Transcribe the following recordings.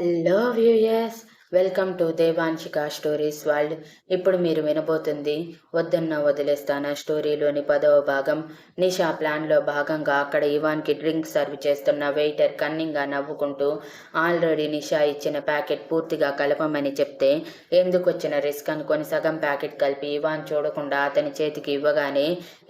I love you, yes. Welcome to Devanshika stories world. ఇప్పుడు మీరు వినబోతుంది వద్దన్న వదిలేస్తాన స్టోరీలోని పదవ భాగం. నిషా ప్లాన్లో భాగంగా అక్కడ ఇవాన్కి డ్రింక్ సర్వ్ చేస్తున్న వెయిటర్ కన్నింగ్గా నవ్వుకుంటూ ఆల్రెడీ నిషా ఇచ్చిన ప్యాకెట్ పూర్తిగా కలపమని చెప్తే ఎందుకు వచ్చిన రిస్క్ అనుకొని సగం ప్యాకెట్ కలిపి ఇవాన్ చూడకుండా అతని చేతికి ఇవ్వగానే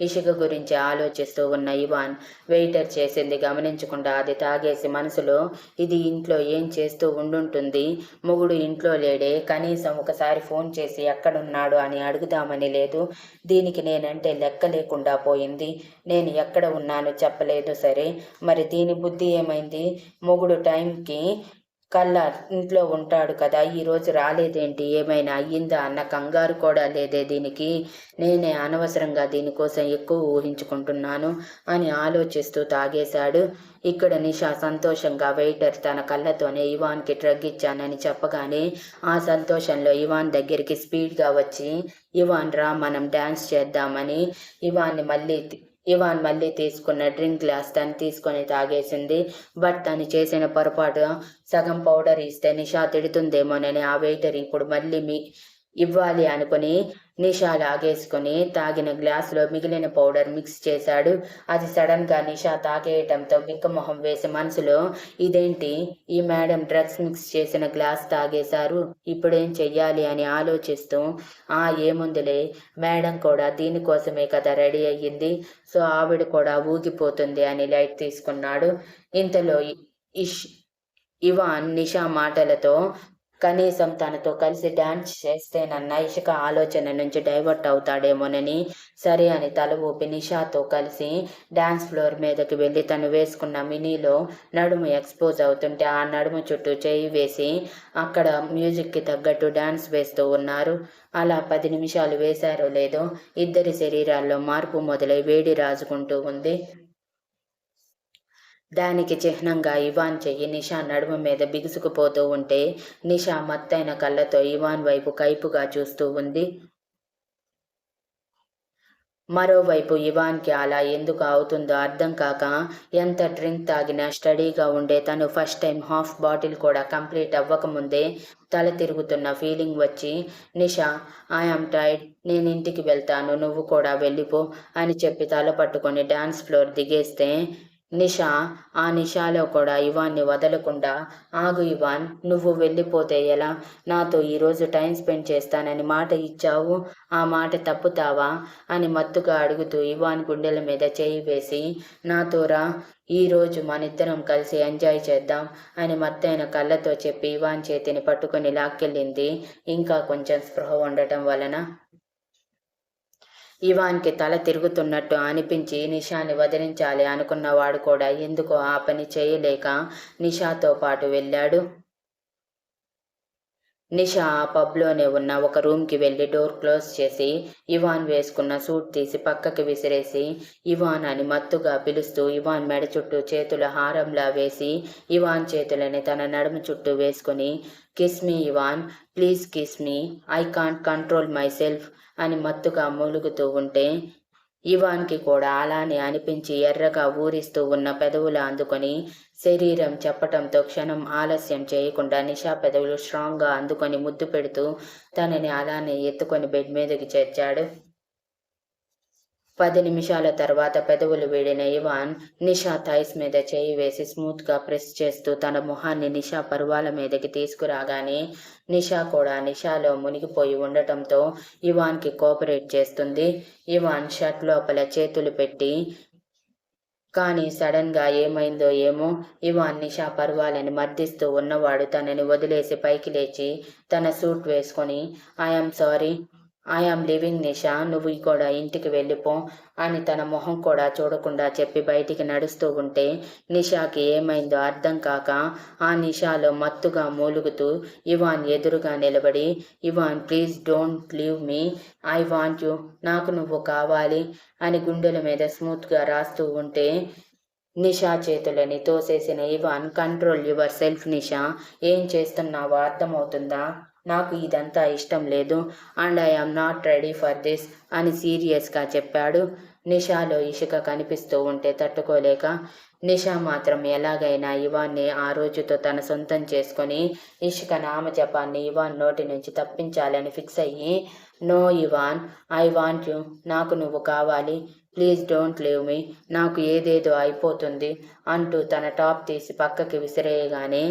ఇషిక గురించి ఆలోచిస్తూ ఉన్న ఇవాన్ వెయిటర్ చేసింది గమనించకుండా అది తాగేసి మనసులో ఇది ఇంట్లో ఏం చేస్తూ ఉండుంటుంది? మొగుడు ఇంట్లో లేడే కనీసం ఒకసారి ఫోన్ చేసి ఎక్కడున్నాడు అని అడుగుదామని లేదు. దీనికి నేనంటే లెక్క లేకుండా పోయింది. నేను ఎక్కడ ఉన్నానో చెప్పలేదు. సరే మరి దీని బుద్ధి ఏమైంది? మొగుడు టైంకి కల్లా ఇంట్లో ఉంటాడు కదా ఈరోజు రాలేదేంటి? ఏమైనా అయ్యిందా అన్న కంగారు కూడా లేదే దీనికి. నేనే అనవసరంగా దీనికోసం ఎక్కువ ఊహించుకుంటున్నాను అని ఆలోచిస్తూ తాగేశాడు. ఇక్కడ నిషా సంతోషంగా వెయిటర్ తన కళ్ళతోనే ఇవాన్కి డ్రగ్ ఇచ్చానని చెప్పగానే ఆ సంతోషంలో ఇవాన్ దగ్గరికి స్పీడ్గా వచ్చి ఇవాన్ రా మనం డ్యాన్స్ చేద్దామని. ఇవాన్ని మళ్ళీ ఇవాన్ మళ్ళీ తీసుకున్న డ్రింక్ గ్లాస్ తను తీసుకొని తాగేసింది. బట్ తను చేసిన పొరపాటు సగం పౌడర్ ఇస్తే నిషా తిడుతుందేమోనని ఆ వెయిటర్ ఇప్పుడు మళ్ళీ మీ ఇవ్వాలి అనుకుని నిషా లాగేసుకుని తాగిన గ్లాసులో మిగిలిన పౌడర్ మిక్స్ చేశాడు. అది సడన్గా నిషా తాగేయటంతో బిక్కమొహం వేసి మనసులో ఇదేంటి? ఈ మేడం డ్రగ్స్ మిక్స్ చేసిన గ్లాస్ తాగేశారు. ఇప్పుడేం చెయ్యాలి? అని ఆలోచిస్తూ ఆ ఏముందిలే. మేడం కూడా దీనికోసమే కదా రెడీ అయ్యింది. సో ఆవిడ కూడా ఊగిపోతుంది అని లైట్ తీసుకున్నాడు. ఇంతలో ఇష్ ఇవాన్ నిషా మాటలతో కనీసం తనతో కలిసి డాన్స్ చేస్తేనన్న ఇషక ఆలోచన నుంచి డైవర్ట్ అవుతాడేమోనని. సరే అని తల ఊపి నిషాతో కలిసి డాన్స్ ఫ్లోర్ మీదకి వెళ్ళి తను వేసుకున్న మినీలో నడుము ఎక్స్పోజ్ అవుతుంటే ఆ నడుము చుట్టూ చేయి వేసి అక్కడ మ్యూజిక్కి తగ్గట్టు డాన్స్ వేస్తూ ఉన్నారు. అలా పది నిమిషాలు వేశారో లేదో ఇద్దరి శరీరాల్లో మార్పు మొదలై వేడి రాజుకుంటూ ఉంది. దానికి చిహ్నంగా ఇవాన్ చెయ్యి నిషా నడుము మీద బిగుసుకుపోతూ ఉంటే నిషా మత్తైన కళ్ళతో ఇవాన్ వైపు కైపుగా చూస్తూ ఉంది. మరోవైపు ఇవాన్కి అలా ఎందుకు అవుతుందో అర్థం కాక ఎంత డ్రింక్ తాగినా స్టడీగా ఉండే తను ఫస్ట్ టైం హాఫ్ బాటిల్ కూడా కంప్లీట్ అవ్వకముందే తల తిరుగుతున్న ఫీలింగ్ వచ్చి నిషా ఐఆమ్ టైడ్ నేను ఇంటికి వెళ్తాను నువ్వు కూడా వెళ్ళిపో అని చెప్పి తల పట్టుకొని డాన్స్ ఫ్లోర్ దిగేస్తే నిషా ఆ నిషాలో కూడా ఇవాన్ని వదలకుండా ఆగు ఇవాన్ నువ్వు వెళ్ళిపోతే ఎలా? నాతో ఈరోజు టైం స్పెండ్ చేస్తానని మాట ఇచ్చావు. ఆ మాట తప్పుతావా? అని మత్తుగా అడుగుతూ ఇవాన్ గుండెల మీద చేయి వేసి నాతో రా ఈరోజు మనిద్దరం కలిసి ఎంజాయ్ చేద్దాం అని మత్తైన కళ్ళతో చెప్పి ఇవాన్ చేతిని పట్టుకొని లాక్కెళ్ళింది. ఇంకా కొంచెం స్పృహ ఉండటం వలన ఇవాన్కి తల తిరుగుతున్నట్టు అనిపించి నిషాని వదిలించాలి అనుకున్నవాడు కూడా ఎందుకో ఆ పని చేయలేక నిషాతో పాటు వెళ్ళాడు. నిషా ఆ పబ్లోనే ఉన్న ఒక రూమ్కి వెళ్ళి డోర్ క్లోజ్ చేసి ఇవాన్ వేసుకున్న సూట్ తీసి పక్కకి విసిరేసి ఇవాన్ అని మత్తుగా పిలుస్తూ ఇవాన్ మెడ చుట్టూ చేతుల హారంలా వేసి ఇవాన్ చేతులని తన నడుము చుట్టూ వేసుకుని kiss me Ivan please kiss me I can't control myself అని మత్తుగా మూలుగుతూ ఉంటే ఇవాన్కి కూడా అలానే అనిపించి ఎర్రగా ఊరిస్తూ ఉన్న పెదవులు అందుకొని శరీరం చెప్పటంతో క్షణం ఆలస్యం చేయకుండా నిషా పెదవులు స్ట్రాంగ్గా అందుకొని ముద్దు పెడుతూ తనని అలానే ఎత్తుకొని బెడ్ మీదకి చేర్చాడు. పది నిమిషాల తర్వాత పెదవులు వీడిన ఇవాన్ నిషా థైస్ మీద చేయి వేసి స్మూత్గా ప్రెస్ చేస్తూ తన మొహాన్ని నిషా పర్వాల మీదకి తీసుకురాగానే నిషా కూడా నిషాలో మునిగిపోయి ఉండటంతో ఇవాన్కి కోఆపరేట్ చేస్తుంది. ఇవాన్ షర్ట్ లోపల చేతులు పెట్టి కానీ సడన్గా ఏమైందో ఏమో ఇవాన్ నిషా పర్వాలని మర్దిస్తూ ఉన్నవాడు తనని వదిలేసి పైకి లేచి తన సూట్ వేసుకొని I'm sorry I'm leaving Nisha నువ్వు కూడా ఇంటికి వెళ్ళిపో అని తన మొహం కూడా చూడకుండా చెప్పి బయటికి నడుస్తూ ఉంటే నిషాకి ఏమైందో అర్థం కాక ఆ నిషాలో మత్తుగా మూలుగుతూ ఇవాన్ ఎదురుగా నిలబడి Ivan please don't leave me I want you నాకు నువ్వు కావాలి అని గుండెల మీద స్మూత్గా రాస్తూ ఉంటే నిషా చేతులని తోసేసిన Ivan control yourself Nisha. ఏం చేస్తున్నావో అర్థమవుతుందా? నాకు ఇదంతా ఇష్టం లేదు. And I am not ready for this అని సీరియస్గా చెప్పాడు. నిషాలో ఇషిక కనిపిస్తూ ఉంటే తట్టుకోలేక నిషా మాత్రం ఎలాగైనా ఇవాన్ని ఆ రోజుతో తన సొంతం చేసుకొని ఇషిక నామజపాన్ని ఇవాన్ నోటి నుంచి తప్పించాలని ఫిక్స్ అయ్యి no Ivan I want you. నాకు నువ్వు కావాలి. Please don't leave me. నాకు ఏదేదో అయిపోతుంది అంటూ తన టాప్ తీసి పక్కకి విసిరేయగానే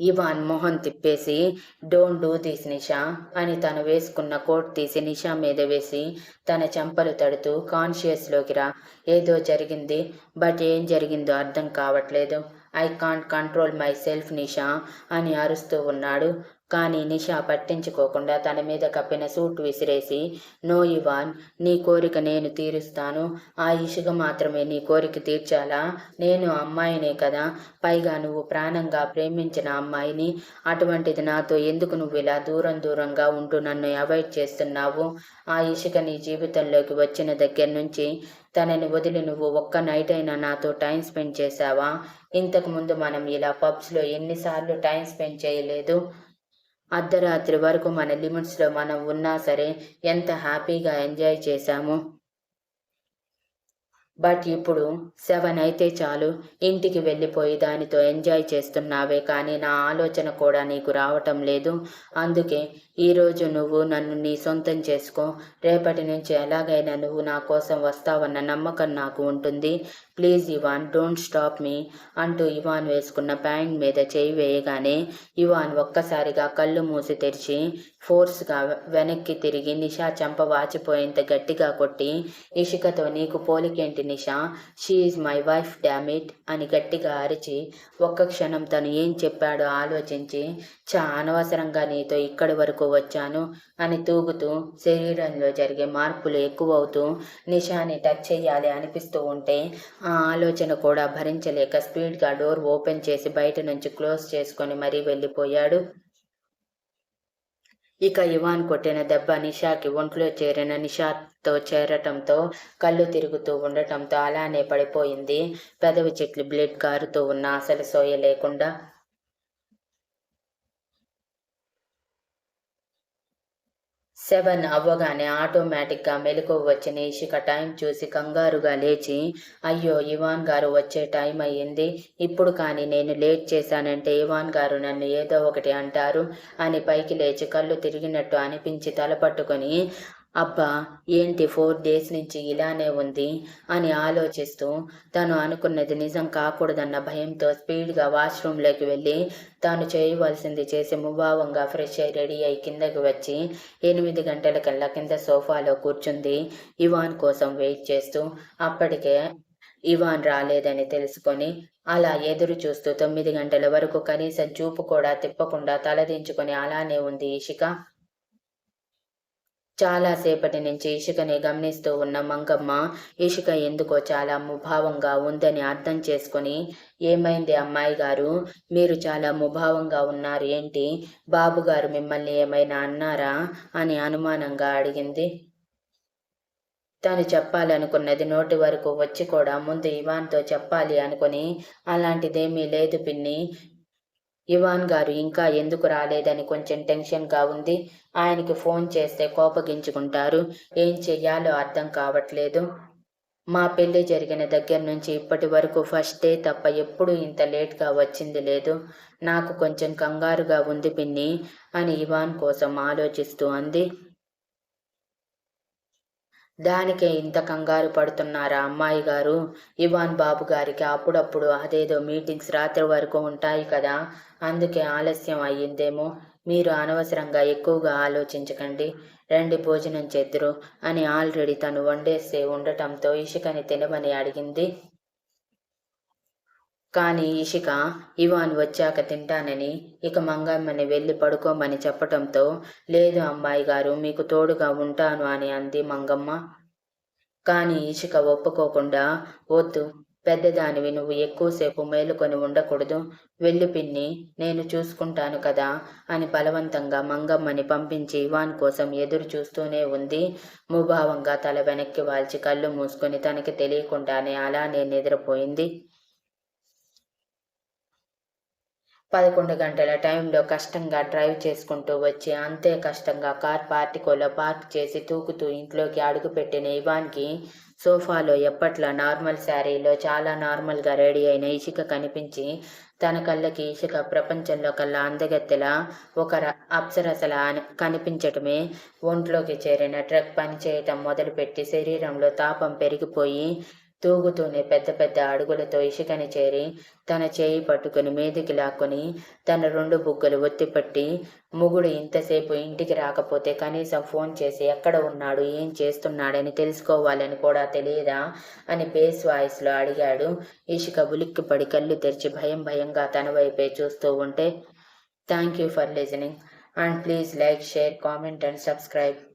ఇవాన్ మొహం తిప్పేసి డోంట్ డూ దిస్ నిషా అని తను వేసుకున్న కోట్ తీసి నిషా మీద వేసి తన చెంపలు తడుతూ కాన్షియస్లోకి రా. ఏదో జరిగింది బట్ ఏం జరిగిందో అర్థం కావట్లేదు. I can't control myself Nisha అని అరుస్తూ ఉన్నాడు. కానీ నిషా పట్టించుకోకుండా తన మీద కప్పిన సూట్ విసిరేసి నో ఇవాన్ నీ కోరిక నేను తీరుస్తాను. ఆ ఇసుక మాత్రమే నీ కోరిక తీర్చాలా? నేను అమ్మాయినే కదా. పైగా నువ్వు ప్రాణంగా ప్రేమించిన అమ్మాయిని. అటువంటిది నాతో ఎందుకు నువ్వు ఇలా దూరం దూరంగా ఉంటూ నన్ను అవాయిడ్ చేస్తున్నావు? ఆ ఇసుక నీ జీవితంలోకి వచ్చిన దగ్గర నుంచి తనని వదిలి నువ్వు ఒక్క నైట్ అయినా నాతో టైం స్పెండ్ చేశావా? ఇంతకుముందు మనం ఇలా పబ్స్లో ఎన్నిసార్లు టైం స్పెండ్ చేయలేదు. అర్ధరాత్రి వరకు మన లిమిట్స్లో మనం ఉన్నా సరే ఎంత హ్యాపీగా ఎంజాయ్ చేశాము. బట్ ఇప్పుడు సెవెన్ అయితే చాలు. ఇంటికి వెళ్ళిపోయి దానితో ఎంజాయ్ చేస్తున్నావే కానీ నా ఆలోచన కూడా నీకు రావటం లేదు. అందుకే ఈరోజు నువ్వు నన్ను నీ సొంతం చేసుకో. రేపటి నుంచి ఎలాగైనా నువ్వు నా కోసం వస్తావన్న నమ్మకం నాకు ఉంటుంది. Please Ivan don't stop me అంటూ ఇవాన్ వేసుకున్న ప్యాంట్ మీద చేయి వేయగానే ఇవాన్ ఒక్కసారిగా కళ్ళు మూసి తెరిచి ఫోర్స్గా వెనక్కి తిరిగి నిషా చెంప వాచిపోయేంత గట్టిగా కొట్టి ఇషికతో నీకు పోలికేంటి Nisha? She's my wife dammit అని గట్టిగా అరిచి ఒక్క క్షణం తను ఏం చెప్పాడో ఆలోచించి చా అనవసరంగా నీతో ఇక్కడి వరకు వచ్చాను అని తూగుతూ శరీరంలో జరిగే మార్పులు ఎక్కువవుతూ నిషాని టచ్ చేయాలి అనిపిస్తూ ఉంటే ఆ ఆలోచన కూడా భరించలేక స్పీడ్గా డోర్ ఓపెన్ చేసి బయట నుంచి క్లోజ్ చేసుకొని మరీ వెళ్ళిపోయాడు. ఇక ఇవాన్ కొట్టిన దెబ్బ నిషాకి ఒంట్లో చేరిన నిషాతో చేరటంతో కళ్ళు తిరుగుతూ ఉండటంతో అలానే పడిపోయింది. పెదవి చెట్లు బ్లడ్ కారుతూ ఉన్న అసలు సోయ లేకుండా సెవెన్ అవ్వగానే ఆటోమేటిక్గా మెలకు వచ్చిన ఇషిక టైం చూసి కంగారుగా లేచి అయ్యో ఇవాన్ గారు వచ్చే టైం అయ్యింది. ఇప్పుడు కానీ నేను లేట్ చేశానంటే ఇవాన్ గారు నన్ను ఏదో ఒకటి అంటారు అని పైకి లేచి కళ్ళు తిరిగినట్టు అనిపించి తలపట్టుకొని అబ్బా ఏంటి ఫోర్ డేస్ నుంచి ఇలానే ఉంది అని ఆలోచిస్తూ తను అనుకున్నది నిజం కాకూడదన్న భయంతో స్పీడ్గా వాష్రూమ్లోకి వెళ్ళి తాను చేయవలసింది చేసి ముభావంగా ఫ్రెష్ అయి రెడీ అయి కిందకి వచ్చి ఎనిమిది గంటలకల్లా కింద సోఫాలో కూర్చుంది ఇవాన్ కోసం వెయిట్ చేస్తూ. అప్పటికే ఇవాన్ రాలేదని తెలుసుకొని అలా ఎదురు చూస్తూ తొమ్మిది గంటల వరకు కనీసం చూపు కూడా తిప్పకుండా తలదించుకొని అలానే ఉంది ఇషిక. చాలాసేపటి నుంచి ఇషికని గమనిస్తూ ఉన్న మంగమ్మ ఇషిక ఎందుకో చాలా ముభావంగా ఉందని అర్థం చేసుకుని ఏమైంది అమ్మాయి గారు? మీరు చాలా ముభావంగా ఉన్నారు ఏంటి? బాబుగారు మిమ్మల్ని ఏమైనా అన్నారా? అని అనుమానంగా అడిగింది. తను చెప్పాలనుకున్నది నోటి వరకు వచ్చి కూడా ముందు ఇవాన్తో చెప్పాలి అనుకుని అలాంటిదేమీ లేదు పిన్ని. ఇవాన్ గారు ఇంకా ఎందుకు రాలేదని కొంచెం టెన్షన్గా ఉంది. ఆయనకి ఫోన్ చేస్తే కోపగించుకుంటారు. ఏం చెయ్యాలో అర్థం కావట్లేదు. మా పెళ్ళి జరిగిన దగ్గర నుంచి ఇప్పటి వరకు ఫస్ట్ డే తప్ప ఎప్పుడు ఇంత లేట్గా వచ్చింది లేదు. నాకు కొంచెం కంగారుగా ఉంది పిన్ని అని ఇవాన్ కోసం ఆలోచిస్తూ అంది. దానికే ఇంత కంగారు పడుతున్నారా అమ్మాయి గారు? ఇవాన్ బాబు గారికి అప్పుడప్పుడు అదేదో మీటింగ్స్ రాత్రి వరకు ఉంటాయి కదా. అందుకే ఆలస్యం అయ్యిందేమో మీరు అనవసరంగా ఎక్కువగా ఆలోచించకండి. రండి భోజనం చేద్దరు అని ఆల్రెడీ తను వండేస్తే ఉండటంతో ఇషికని తినమని అడిగింది. కానీ ఇషిక ఇవాన్ వచ్చాక తింటానని ఇక మంగమ్మని వెళ్ళి పడుకోమని చెప్పటంతో లేదు అమ్మాయి గారు మీకు తోడుగా ఉంటాను అని అంది మంగమ్మ. కానీ ఇషిక ఒప్పుకోకుండా వద్దు పెద్దదానివి నువ్వు ఎక్కువసేపు మేలుకొని ఉండకూడదు. వెళ్ళు పిన్ని నేను చూసుకుంటాను కదా అని బలవంతంగా మంగమ్మని పంపించి ఇవాన్ కోసం ఎదురు చూస్తూనే ఉంది. ముభావంగా తల వెనక్కి వాల్చి కళ్ళు మూసుకొని తనకి తెలియకుండానే అలానే నిద్రపోయింది. పదకొండు గంటల టైంలో కష్టంగా డ్రైవ్ చేసుకుంటూ వచ్చి అంతే కష్టంగా కార్ పార్టికోలో పార్క్ చేసి తూకుతూ ఇంట్లోకి అడుగుపెట్టిన ఇవాన్కి సోఫాలో ఎప్పట్లా నార్మల్ శారీలో చాలా నార్మల్గా రెడీ అయిన ఇషిక కనిపించి తన కళ్ళకి ఇసుక ప్రపంచంలో కల్లా అందగత్తెల ఒక ర- కనిపించటమే ఒంట్లోకి చేరిన ట్రక్ పనిచేయటం మొదలుపెట్టి శరీరంలో తాపం పెరిగిపోయి తూగుతూనే పెద్ద పెద్ద అడుగులతో ఇసుకని చేరి తన చేయి పట్టుకుని మీదికి లాక్కొని తన రెండు బుగ్గలు ఒత్తిపట్టి ముగుడు ఇంతసేపు ఇంటికి రాకపోతే కనీసం ఫోన్ చేసి ఎక్కడ ఉన్నాడు ఏం చేస్తున్నాడని తెలుసుకోవాలని కూడా తెలియదా? అని బేస్ వాయిస్లో అడిగాడు. ఇషిక ఉలిక్కిపడి కళ్ళు తెరిచి భయం భయంగా తన వైపే చూస్తూ ఉంటే thank you for listening and please like share comment and subscribe.